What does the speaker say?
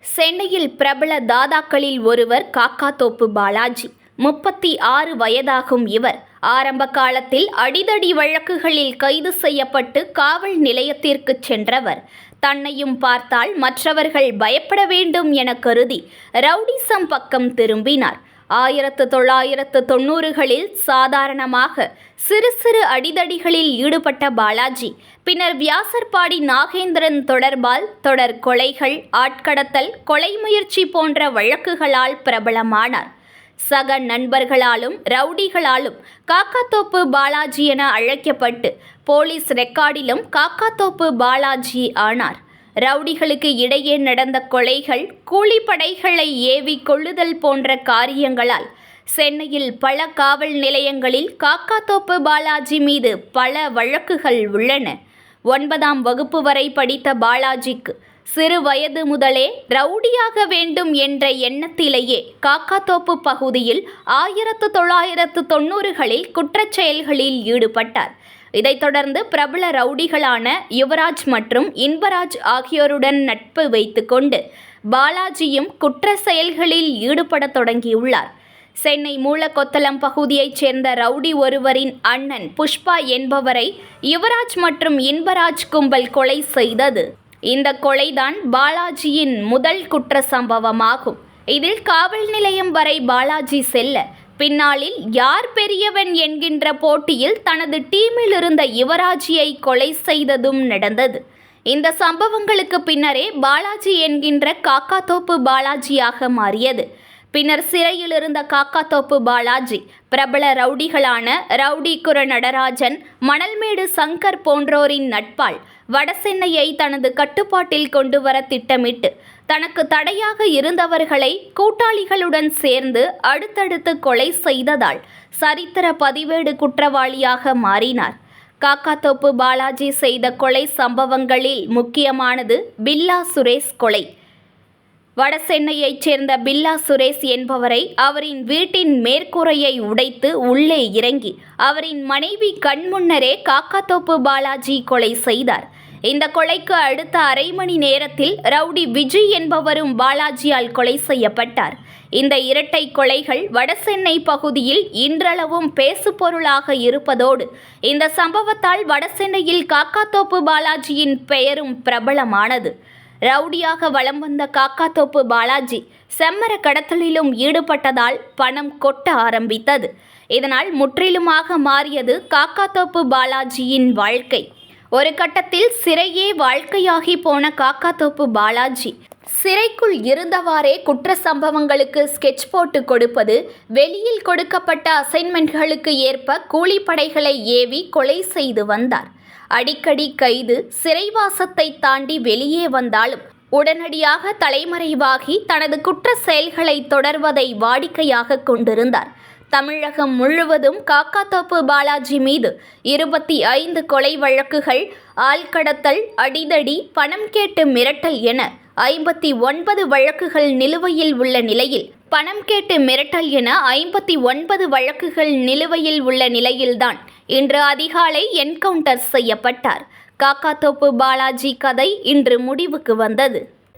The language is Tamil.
சென்னையில் பிரபல தாதாக்களில் ஒருவர் காக்காத்தோப்பு பாலாஜி. முப்பத்தி ஆறு வயதாகும் இவர். ஆரம்ப காலத்தில் அடிதடி வழக்குகளில் கைது செய்யப்பட்டு காவல் நிலையத்திற்கு சென்றவர். தன்னையும் பார்த்தால் மற்றவர்கள் பயப்பட வேண்டும் என கருதி ரவுடிசம் பக்கம் திரும்பினார். ஆயிரத்து தொள்ளாயிரத்து தொண்ணூறுகளில் சாதாரணமாக சிறு சிறு அடிதடிகளில் ஈடுபட்ட பாலாஜி பின்னர் வியாசர்பாடி நாகேந்திரன் தொடர்பால் தொடர் கொலைகள் ஆட்கடத்தல் கொலை முயற்சி போன்ற வழக்குகளால் பிரபலமானார். சக நண்பர்களாலும் ரவுடிகளாலும் காக்காத்தோப்பு பாலாஜி என அழைக்கப்பட்டு போலீஸ் ரெக்கார்டிலும் காக்காத்தோப்பு பாலாஜி ஆனார். ரவுடிகளுக்கு இடையே நடந்த கொலைகள் கூலிப்படைகளை ஏவி கொள்ளுதல் போன்ற காரியங்களால் சென்னையில் பல காவல் நிலையங்களில் காக்காத்தோப்பு பாலாஜி மீது பல வழக்குகள் உள்ளன. ஒன்பதாம் வகுப்பு வரை படித்த பாலாஜிக்கு சிறு வயது முதலே ரவுடியாக வேண்டும் என்ற எண்ணத்திலேயே காக்காத்தோப்பு பகுதியில் ஆயிரத்து தொள்ளாயிரத்து தொண்ணூறுகளில் குற்றச் செயல்களில் ஈடுபட்டார். இதைத் தொடர்ந்து பிரபல ரவுடிகளான யுவராஜ் மற்றும் இன்பராஜ் ஆகியோருடன் நட்பு வைத்துக்கொண்டு பாலாஜியும் குற்ற செயல்களில் ஈடுபடத் தொடங்கியுள்ளார். சென்னை மூலக்கொத்தளம் பகுதியைச் சேர்ந்த ரவுடி ஒருவரின் அண்ணன் புஷ்பா என்பவரை யுவராஜ் மற்றும் இன்பராஜ் கும்பல் கொலை செய்தது. இந்த கொலைதான் பாலாஜியின் முதல் குற்ற சம்பவமாகும். இதில் காவல் நிலையம் வரை பாலாஜி செல்ல பின்னாளில் யார் பெரியவன் என்கின்ற போட்டியில் தனது டீமில் இருந்த யுவராஜியை கொலை செய்ததும் நடந்தது. இந்த சம்பவங்களுக்கு பின்னரே பாலாஜி என்கின்ற காக்காத்தோப்பு பாலாஜியாக மாறியது. பின்னர் சிறையில் இருந்த காக்காத்தோப்பு பாலாஜி பிரபல ரவுடிகளான ரவுடி குர நடராஜன் மணல்மேடு சங்கர் போன்றோரின் நட்பால் வடசென்னையை தனது கட்டுப்பாட்டில் கொண்டு வர திட்டமிட்டு தனக்கு தடையாக இருந்தவர்களை கூட்டாளிகளுடன் சேர்ந்து அடுத்தடுத்து கொலை செய்ததால் சரித்திர பதிவேடு குற்றவாளியாக மாறினார். காக்காத்தோப்பு பாலாஜி செய்த கொலை சம்பவங்களில் முக்கியமானது பில்லா சுரேஷ் கொலை. வடசென்னையைச் சேர்ந்த பில்லா சுரேஷ் என்பவரை அவரின் வீட்டின் மேற்கூரையை உடைத்து உள்ளே இறங்கி அவரின் மனைவி கண்முன்னரே காக்காத்தோப்பு பாலாஜி கொலை செய்தார். இந்த கொலைக்கு அடுத்த அரை மணி நேரத்தில் ரவுடி விஜய் என்பவரும் பாலாஜியால் கொலை செய்யப்பட்டார். இந்த இரட்டை கொலைகள் வடசென்னை பகுதியில் இன்றளவும் பேசுபொருளாக இருப்பதோடு இந்த சம்பவத்தால் வடசென்னையில் காக்காத்தோப்பு பாலாஜியின் பெயரும் பிரபலமானது. ரவுடியாக வலம் வந்த காக்காத்தோப்பு பாலாஜி செம்மர கடத்தலிலும் ஈடுபட்டதால் பணம் கொட்ட ஆரம்பித்தது. இதனால் முற்றிலுமாக மாறியது காக்காத்தோப்பு பாலாஜியின் வாழ்க்கை. ஒரு கட்டத்தில் சிறையே வாழ்க்கையாகி போன காக்காத்தோப்பு பாலாஜி. சிறைக்குள் இருந்தவாறே குற்ற சம்பவங்களுக்கு ஸ்கெட்ச் போட்டு கொடுப்பது வெளியில் கொடுக்கப்பட்ட அசைன்மெண்ட்களுக்கு ஏற்ப கூலிப்படைகளை ஏவி கொலை செய்து வந்தார். அடிக்கடி கைது சிறைவாசத்தை தாண்டி வெளியே வந்தாலும் உடனடியாக தலைமறைவாகி தனது குற்ற செயல்களை தொடர்வதை வாடிக்கையாக கொண்டிருந்தார். தமிழகம் முழுவதும் காக்காத்தோப்பு பாலாஜி மீது இருபத்தி ஐந்து கொலை வழக்குகள் ஆள்கடத்தல் அடிதடி பணம் கேட்டு மிரட்டல் என ஐம்பத்தி ஒன்பது வழக்குகள் நிலுவையில் உள்ள நிலையில் பணம் கேட்டு மிரட்டல் என ஐம்பத்தி ஒன்பது வழக்குகள் நிலுவையில் உள்ள நிலையில்தான் இன்று அதிகாலை என்கவுண்டர் செய்யப்பட்டார். காக்காத்தோப்பு பாலாஜி கதை இன்று முடிவுக்கு வந்தது.